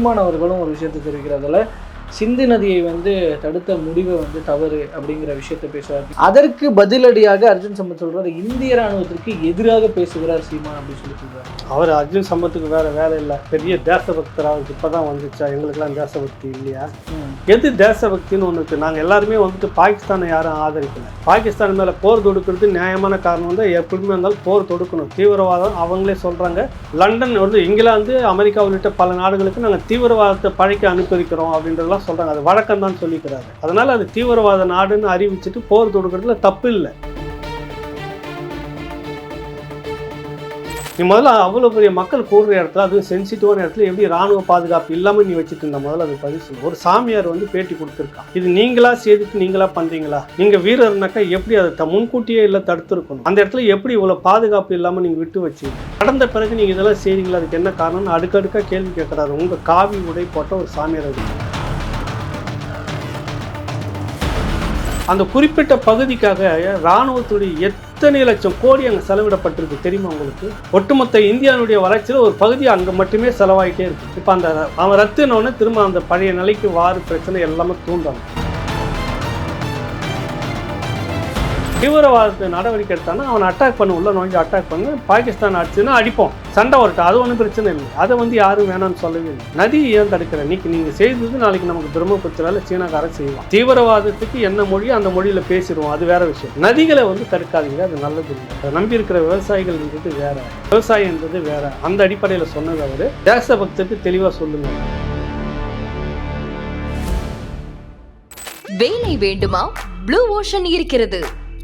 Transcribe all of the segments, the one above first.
சீமான் அவர்களும் ஒரு விஷயத்தை தெரிவிக்கிறதுல சிந்து நதியை வந்து தடுத்த முடிவை வந்து தவறு அப்படிங்கிற விஷயத்தை பேசுறாரு. அதற்கு பதிலடியாக அர்ஜுன் சம்பத் சொல்றாரு இந்திய ராணுவத்திற்கு எதிராக பேசுகிறார் சீமான் அப்படின்னு சொல்லி சொல்றாரு. அவர் அர்ஜுன் சம்பத்துக்கு வேற வேலை இல்லை. பெரிய தேசபக்தர் அவருக்கு இப்பதான் வந்துச்சா? எங்களுக்கெல்லாம் தேசபக்தி இல்லையா. எது தேசபக்தின்னு ஒன்று இருக்கு? நாங்கள் எல்லாருமே வந்துட்டு பாகிஸ்தானை யாரும் ஆதரிக்கல. பாகிஸ்தான் மேலே போர் தொடுக்கிறது நியாயமான காரணம் வந்து எப்படியுமே இருந்தாலும் போர் தொடுக்கணும். தீவிரவாதம் அவங்களே சொல்கிறாங்க லண்டன் வந்து இங்கிலாந்து அமெரிக்கா உள்ளிட்ட பல நாடுகளுக்கு நாங்கள் தீவிரவாதத்தை பழைக்க அனுப்பி அப்படின்றதெல்லாம் சொல்கிறாங்க அது வழக்கம் தான் சொல்லிக்கிறாரு அதனால் அது தீவிரவாத நாடுன்னு அறிவிச்சிட்டு போர் தொடுக்கிறதுல தப்பு இல்லை. நீ முதல்ல அவ்வளோ பெரிய மக்கள் கூடுற இடத்துல அதுவும் சென்சிட்டிவான இடத்துல எப்படி ராணுவ பாதுகாப்பு இல்லாமல் நீ வச்சுட்டு இருந்த முதல்ல அது பதிவு ஒரு சாமியார் வந்து பேட்டி கொடுத்துருக்கான். இது நீங்களா செய்துட்டு நீங்களா பண்ணுறீங்களா நீங்கள் வீரர்னாக்கா எப்படி அதை த- முன்கூட்டியே இல்லை தடுத்துருக்கணும்? அந்த இடத்துல எப்படி இவ்வளோ பாதுகாப்பு இல்லாமல் நீங்கள் விட்டு வச்சு நடந்த பிறகு நீங்கள் இதெல்லாம் செய்றீங்களா? அதுக்கு என்ன காரணம்னு அடுக்கடுக்காக கேள்வி கேட்குறாரு. உங்கள் காவி உடை போட்ட ஒரு சாமியார் அது அந்த குறிப்பிட்ட பகுதிக்காக ராணுவத்துடைய எத்தனை லட்சம் கோடி அங்கே செலவிடப்பட்டிருக்கு தெரியுமா உங்களுக்கு? ஒட்டுமொத்த இந்தியாவுடைய வளர்ச்சியில் ஒரு பகுதி அங்கே மட்டுமே செலவாகிட்டே இருக்கு. இப்போ அந்த அவன் ரத்துனோடனே திரும்ப அந்த பழைய நிலைக்கு வாறு பிரச்சனை எல்லாமே தூண்டாங்க தீவிரவாதத்தை நடவடிக்கை எடுத்தானா அவனை அட்டாக் பண்ண உள்ள நோய்ஞ்சு அட்டாக் பண்ணு. பாகிஸ்தான் அடிச்சுன்னா அடிப்போம். சண்டை வரட்டும். அது ஒன்றும் பிரச்சனை இல்லை. அதை வந்து யாரும் வேணாம்னு சொல்லவே இல்லை. நதி ஏன் தடுக்கிற இன்னைக்கு நீங்கள் செய்தது நாளைக்கு நமக்கு பிரம்மபுத்திரால சீனாக்காரன் செய்வான். தீவிரவாதத்துக்கு என்ன மொழியோ அந்த மொழியில் பேசிடுவோம். அது வேற விஷயம். நதிகளை வந்து தடுக்காதீங்க. அது நல்லது இல்லை. அதை நம்பி இருக்கிற விவசாயிகள்ன்றது வேற. விவசாயம்ன்றது வேற. அந்த அடிப்படையில் சொன்னது அவர். தேசபக்தருக்கு தெளிவாக சொல்லுங்க. வேலை வேண்டுமா? ப்ளூ ஓஷன் இருக்கிறது.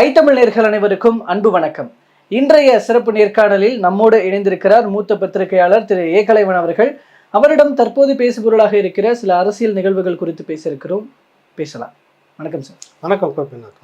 ஐத்தமிழ் நேர்கள் அனைவருக்கும் அன்பு வணக்கம். இன்றைய சிறப்பு நேர்காணலில் நம்மோடு இணைந்திருக்கிறார் மூத்த பத்திரிகையாளர் திரு ஏகலைவன் அவர்கள். அவரிடம் தற்போது பேசுபொருளாக இருக்கிற சில அரசியல் நிகழ்வுகள் குறித்து பேசியிருக்கிறோம். பேசலாம். வணக்கம் சார். வணக்கம்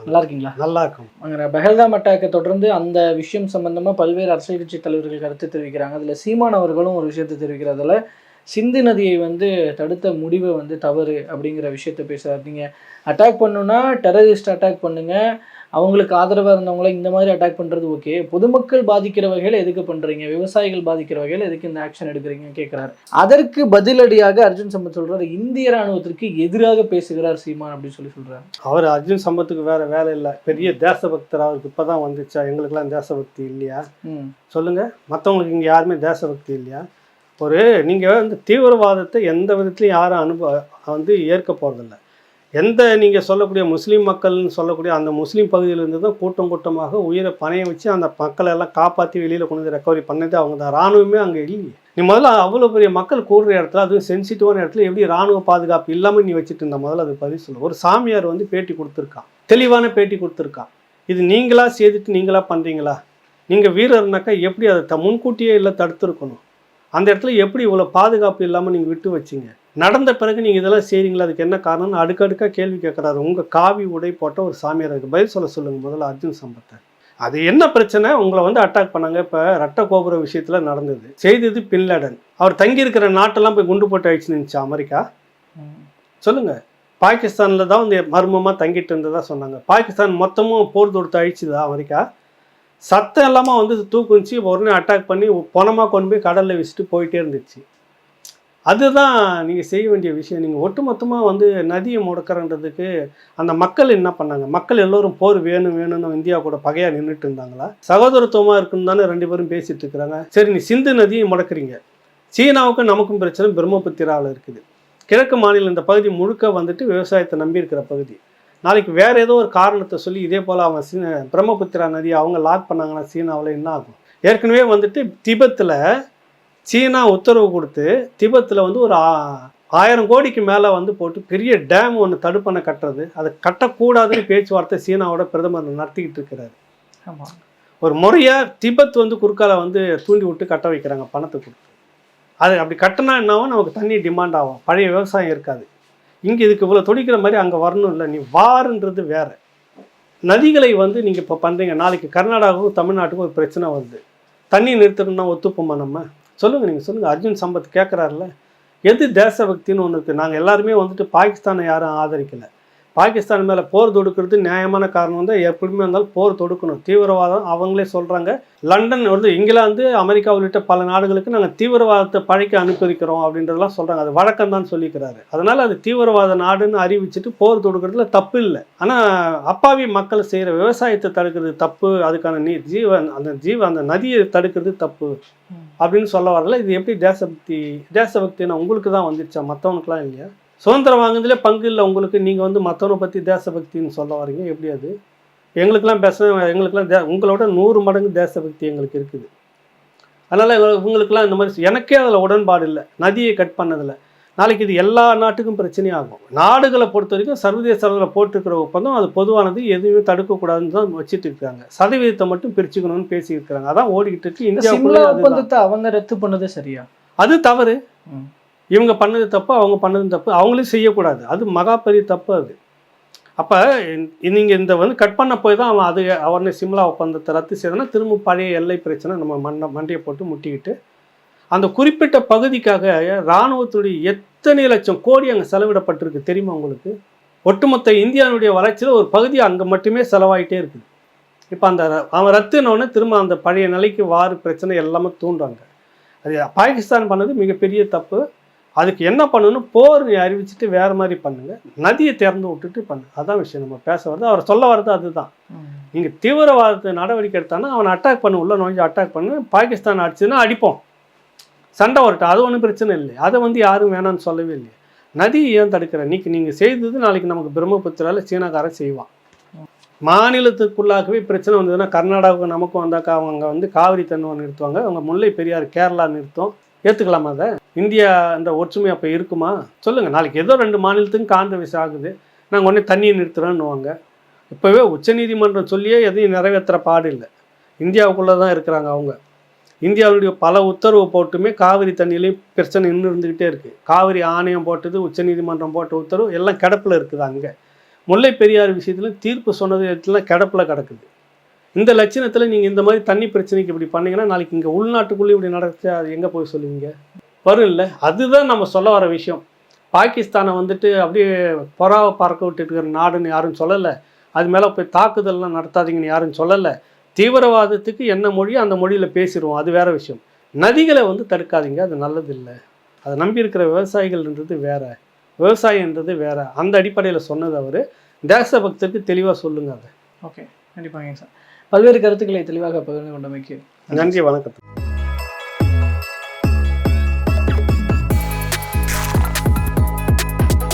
நல்லா இருக்கீங்களா? நல்லா இருக்கும் அங்கே பெஹல்காம் அட்டாக்கை தொடர்ந்து அந்த விஷயம் சம்பந்தமா பல்வேறு அரசியல் கட்சி தலைவர்கள் கருத்து தெரிவிக்கிறாங்க. அதுல சீமான் அவர்களும் ஒரு விஷயத்தை தெரிவிக்கிறதுல சிந்து நதியை வந்து தடுத்த முடிவை வந்து தவறு அப்படிங்கிற விஷயத்த பேசுறாரு. நீங்க அட்டாக் பண்ணுனா டெரரிஸ்ட் அட்டாக் பண்ணுங்க. அவங்களுக்கு ஆதரவாக இருந்தவங்கள இந்த மாதிரி அட்டாக் பண்ணுறது ஓகே பொதுமக்கள் பாதிக்கிற வகையில் எதுக்கு பண்ணுறீங்க விவசாயிகள் பாதிக்கிற வகையில் எதுக்கு இந்த ஆக்ஷன் எடுக்கிறீங்கன்னு கேட்குறாரு அதற்கு பதிலடியாக அர்ஜுன் சம்பத் சொல்றாரு இந்திய ராணுவத்திற்கு எதிராக பேசுகிறார் சீமான் அப்படின்னு சொல்லி சொல்றாரு. அவர் அர்ஜுன் சம்பத்துக்கு வேற வேலை இல்லை. பெரிய தேசபக்தர் அவருக்கு இப்பதான் வந்துச்சா? எங்களுக்கெல்லாம் தேசபக்தி இல்லையா? ம். சொல்லுங்க. மற்றவங்களுக்கு இங்கே யாருமே தேசபக்தி இல்லையா? ஒரு நீங்கள் வந்து தீவிரவாதத்தை எந்த விதத்துலையும் யாரும் அனுபவ வந்து ஏற்க போகிறதில்ல எந்த நீங்கள் சொல்லக்கூடிய முஸ்லீம் மக்கள்னு சொல்லக்கூடிய அந்த முஸ்லீம் பகுதியிலேருந்து தான் கூட்டம் கூட்டமாக உயிரை பணைய வச்சு அந்த மக்களை எல்லாம் காப்பாற்றி வெளியில் கொண்டு வந்து ரெக்கவரி பண்ணது அவங்க தான். ராணுவமே அங்கே இல்லையே. நீ முதல்ல அவ்வளோ பெரிய மக்கள் கூடுற இடத்துல அதுவும் சென்சிட்டிவான இடத்துல எப்படி ராணுவ பாதுகாப்பு இல்லாமல் நீ வச்சுட்டு இருந்த? முதல்ல அது பதில் சொல்லு. ஒரு சாமியார் வந்து பேட்டி கொடுத்துருக்கான். தெளிவான பேட்டி கொடுத்துருக்கான். இது நீங்களாக செய்துட்டு நீங்களாக பண்ணுறீங்களா நீங்கள் வீரர்னாக்கா எப்படி அதை த- முன்கூட்டியே இல்லை தடுத்துருக்கணும்? அந்த இடத்துல எப்படி இவ்வளோ பாதுகாப்பு இல்லாமல் நீங்கள் விட்டு வச்சீங்க? நடந்த பிறகு நீங்கள் இதெல்லாம் செய்கிறீங்களா அதுக்கு என்ன காரணம்னு அடுக்கடுக்காக கேள்வி கேட்குறாரு உங்கள் காவி உடை போட்ட ஒரு சாமியார் இருக்கு பதில் சொல்ல சொல்லுங்கள் முதல்ல அர்ஜுன் சம்பத்தை. அது என்ன பிரச்சனை? உங்களை வந்து அட்டாக் பண்ணாங்க. இப்போ ரட்ட கோபுர விஷயத்தில் நடந்தது. செய்தது பின்லேடன். அவர் தங்கியிருக்கிற நாட்டெல்லாம் போய் குண்டு போட்டு அழிச்சு நின்றுச்சு அமெரிக்கா. சொல்லுங்கள் பாகிஸ்தானில் தான் வந்து மர்மமாக தங்கிட்டு இருந்ததா சொன்னாங்க. பாகிஸ்தான் மொத்தமும் போர் தொடுத்து அழிச்சுதா அமெரிக்கா? சத்தம் இல்லாமல் வந்து தூக்குச்சு உடனே அட்டாக் பண்ணி பணமாக கொண்டு போய் கடலில் வச்சுட்டு போயிட்டே இருந்துச்சு. அதுதான் நீங்கள் செய்ய வேண்டிய விஷயம். நீங்கள் ஒட்டுமொத்தமாக வந்து நதியை முடக்கிறன்றதுக்கு அந்த மக்கள் என்ன பண்ணாங்க? மக்கள் எல்லோரும் போர் வேணும் வேணும்னு இந்தியா கூட பகையாக நின்றுட்டு இருந்தாங்களா? சகோதரத்துவமாக இருக்குன்னு தானே ரெண்டு பேரும் பேசிட்டு இருக்கிறாங்க. சரி நீ சிந்து நதியை முடக்கிறீங்க. சீனாவுக்கும் நமக்கும் பிரச்சனை பிரம்மபுத்திராவில் இருக்குது. கிழக்கு மாநிலம் இந்த பகுதி முழுக்க வந்துட்டு விவசாயத்தை நம்பி இருக்கிற பகுதி. நாளைக்கு வேற ஏதோ ஒரு காரணத்தை சொல்லி இதே போல் அவன் சீன பிரம்மபுத்திரா நதியை அவங்க லாக் பண்ணாங்கன்னா சீனாவில் என்ன ஆகும்? ஏற்கனவே வந்துட்டு திபெத்தில் சீனா உத்தரவு கொடுத்து திபெத்தில் வந்து ஒரு ஆ- ஆயிரம் கோடிக்கு மேலே வந்து போட்டு பெரிய டேம் ஒன்று தடுப்பணை கட்டுறது. அதை கட்டக்கூடாதுன்னு பேச்சுவார்த்தை சீனாவோட பிரதமர் நடத்திக்கிட்டு இருக்கிறாரு. ஆமா. ஒரு முறையாக திபெத் வந்து குறுக்கால வந்து தூண்டி விட்டு கட்ட வைக்கிறாங்க பணத்தை கொடுத்து. அது அப்படி கட்டினா என்னாவும் நமக்கு தண்ணி டிமாண்ட் ஆகும். பழைய விவசாயம் இருக்காது. இங்கே இதுக்கு இவ்வளோ துடிக்கிற மாதிரி அங்கே வரணும் இல்லை நீ வாருன்றது வேறு. நதிகளை வந்து நீங்கள் இப்போ பண்ணுறீங்க நாளைக்கு கர்நாடகாவுக்கும் தமிழ்நாட்டுக்கும் ஒரு பிரச்சனை வருது. தண்ணி நிறுத்தணும்னா ஒத்துப்போமா நம்ம? சொல்லுங்கள் நீங்கள் சொல்லுங்கள் அர்ஜுன் சம்பத் கேட்குறாருல எது தேசபக்தின்னு ஒன்று இருக்குது நாங்கள் எல்லாருமே வந்துட்டு பாகிஸ்தானை யாரும் ஆதரிக்கலை. பாகிஸ்தான் மேலே போர் தொடுக்கிறது நியாயமான காரணம் தான் எப்படியுமே இருந்தாலும் போர் தொடுக்கணும். தீவிரவாதம் அவங்களே சொல்கிறாங்க லண்டன் வந்து இங்கிலாந்து அமெரிக்கா உள்ளிட்ட பல நாடுகளுக்கு நாங்கள் தீவிரவாதத்தை பழைக்க அனுப்பி வைக்கிறோம் அப்படின்றதெல்லாம் சொல்கிறாங்க அது வழக்கம் தான் சொல்லிக்கிறாரு. அதனால் அது தீவிரவாத நாடுன்னு அறிவிச்சிட்டு போர் தொடுக்கிறதுல தப்பு இல்லை. ஆனால் அப்பாவி மக்கள் செய்கிற விவசாயத்தை தடுக்கிறது தப்பு. அதுக்கான நீ ஜீவன் அந்த ஜீவ அந்த நதியை தடுக்கிறது தப்பு அப்படின்னு சொல்ல வரல. இது எப்படி தேசபக்தி தேசபக்தினா உங்களுக்கு தான் வந்துருச்சா? மற்றவனுக்குலாம் இல்லையா? சுதந்திரம் வாங்குறதுல பங்கு இல்லை. உங்களுக்கு நீங்கள் வந்து மற்றவனை பற்றி தேசபக்தின்னு சொல்ல வரீங்க எப்படி அது? எங்களுக்கெல்லாம் பேச எங்களுக்கெல்லாம் தே உங்களோட நூறு மடங்கு தேசபக்தி எங்களுக்கு இருக்குது. அதனால் உங்களுக்கெல்லாம் இந்த மாதிரி எனக்கே அதில் உடன்பாடு இல்லை. நதியை கட் பண்ணதில்லை நாளைக்கு இது எல்லா நாட்டுக்கும் பிரச்சனையாகும். நாடுகளை பொறுத்த வரைக்கும் சர்வதேச அளவில் போட்டிருக்கிற ஒப்பந்தம் அது பொதுவானது எதுவுமே தடுக்கக்கூடாதுன்னு தான் வச்சுட்டு இருக்காங்க. சதவீதத்தை மட்டும் பிரிச்சுக்கணும்னு பேசியிருக்கிறாங்க. அதான் ஓடிக்கிட்டு இருக்கு. இந்த இந்தியாவுக்குள்ள சிம்லா அதுதான். ஒப்பந்தத்தை அவங்க ரத்து பண்ணது சரியா? அது தவறு. இவங்க பண்ணது தப்பு அவங்க பண்ணது தப்பு. அவங்களும் செய்யக்கூடாது. அது மகா பெரிய தப்பு அது. அப்போ நீங்கள் இந்த வந்து கட் பண்ண போய் தான் அவன் அது அவனை சிம்லா ஒப்பந்தத்தை ரத்து செய்தனா திரும்ப பழைய எல்லை பிரச்சனை நம்ம மண்ணை மண்டையை போட்டு முட்டிக்கிட்டு அந்த குறிப்பிட்ட பகுதிக்காக இராணுவத்துடைய எத்தனை லட்சம் கோடி அங்கே செலவிடப்பட்டிருக்கு தெரியுமா உங்களுக்கு? ஒட்டுமொத்த இந்தியாவுடைய வளர்ச்சியில் ஒரு பகுதி அங்கே மட்டுமே செலவாகிட்டே இருக்குது இப்போ அந்த ர- அவன் ரத்துனோடனே திரும்ப அந்த பழைய நிலைக்கு வாறு பிரச்சனை எல்லாமே தூண்டுறாங்க. அது பாகிஸ்தான் பண்ணது மிகப்பெரிய தப்பு. அதுக்கு என்ன பண்ணணும்? போர் நீ அறிவிச்சிட்டு வேற மாதிரி பண்ணுங்க. நதியை திறந்து விட்டுட்டு பண்ணு. அதான் விஷயம். நம்ம பேச வருது அவர் சொல்ல வர்றது அதுதான். நீங்கள் தீவிரவாதத்தை நடவடிக்கை எடுத்தானா அவனை அட்டாக் பண்ணு உள்ள நோஞ்சி அட்டாக் பண்ணு பாகிஸ்தான் அடிச்சுன்னா அடிப்போம். சண்டை வரட்டும். அது ஒன்றும் பிரச்சனை இல்லை அதை வந்து யாரும் வேணாம்னு சொல்லவே இல்லை நதி ஏன் தடுக்கிற? இன்னைக்கு நீங்கள் செய்தது நாளைக்கு நமக்கு பிரம்மபுத்திரால சீனாக்காரன் செய்வான். மாநிலத்துக்குள்ளாகவே பிரச்சனை வந்ததுன்னா கர்நாடகாவுக்கு நமக்கும் வந்தாக்கா அவங்க வந்து காவிரி தண்ணுவை நிறுத்துவாங்க. அவங்க முல்லை பெரியார் கேரளா நிறுத்தும். ஏற்றுக்கலாமா அதை? இந்தியா அந்த ஒற்றுமை அப்போ இருக்குமா? சொல்லுங்கள் நாளைக்கு ஏதோ ரெண்டு மாநிலத்துக்கும் காந்த விசை ஆகுது. நாங்கள் உடனே தண்ணியை நிறுத்துறோன்னுவாங்க. இப்போவே உச்சநீதிமன்றம் சொல்லியே எதையும் நிறைவேற்றுற பாடு இல்லை. இந்தியாவுக்குள்ளே தான் இருக்கிறாங்க அவங்க. இந்தியாவுடைய பல உத்தரவு போட்டுமே காவிரி தண்ணியிலையும் பிரச்சனை இன்னும் இருந்துக்கிட்டே இருக்குது காவிரி ஆணையம் போட்டது உச்சநீதிமன்றம் போட்ட உத்தரவு எல்லாம் கிடப்பில் இருக்குது அங்கே. முல்லை பெரியார் விஷயத்தில் தீர்ப்பு சொன்னது எல்லாம் கிடப்பில் கிடக்குது. இந்த லட்சணத்தில் நீங்கள் இந்த மாதிரி தண்ணி பிரச்சனைக்கு இப்படி பண்ணீங்கன்னா நாளைக்கு இங்கே உள்நாட்டுக்குள்ளே இப்படி நடந்துச்சு? அது எங்கே போய் சொல்லுவீங்க? வரும் இல்லை அதுதான் நம்ம சொல்ல வர விஷயம். பாகிஸ்தானை வந்துட்டு அப்படியே புறாவை பறக்க விட்டுட்டு இருக்கிற நாடுன்னு யாரும் சொல்லலை. அது மேலே போய் தாக்குதல்லாம் நடத்தாதீங்கன்னு யாரும் சொல்லலை. தீவிரவாதத்துக்கு என்ன மொழியோ அந்த மொழியில் பேசிடுவோம் அது வேற விஷயம். நதிகளை வந்து தடுக்காதீங்க. அது நல்லதில்லை. அதை நம்பி இருக்கிற விவசாயிகள்ன்றது வேற. விவசாயன்றது வேற. அந்த அடிப்படையில் சொன்னது அவர். தேசபக்தருக்கு தெளிவாக சொல்லுங்க அதை. ஓகே. கண்டிப்பாங்க சார். பல்வேறு கருத்துக்களை தெளிவாக பகிர்ந்து கொண்டமைக்கு நன்றி. வணக்கம்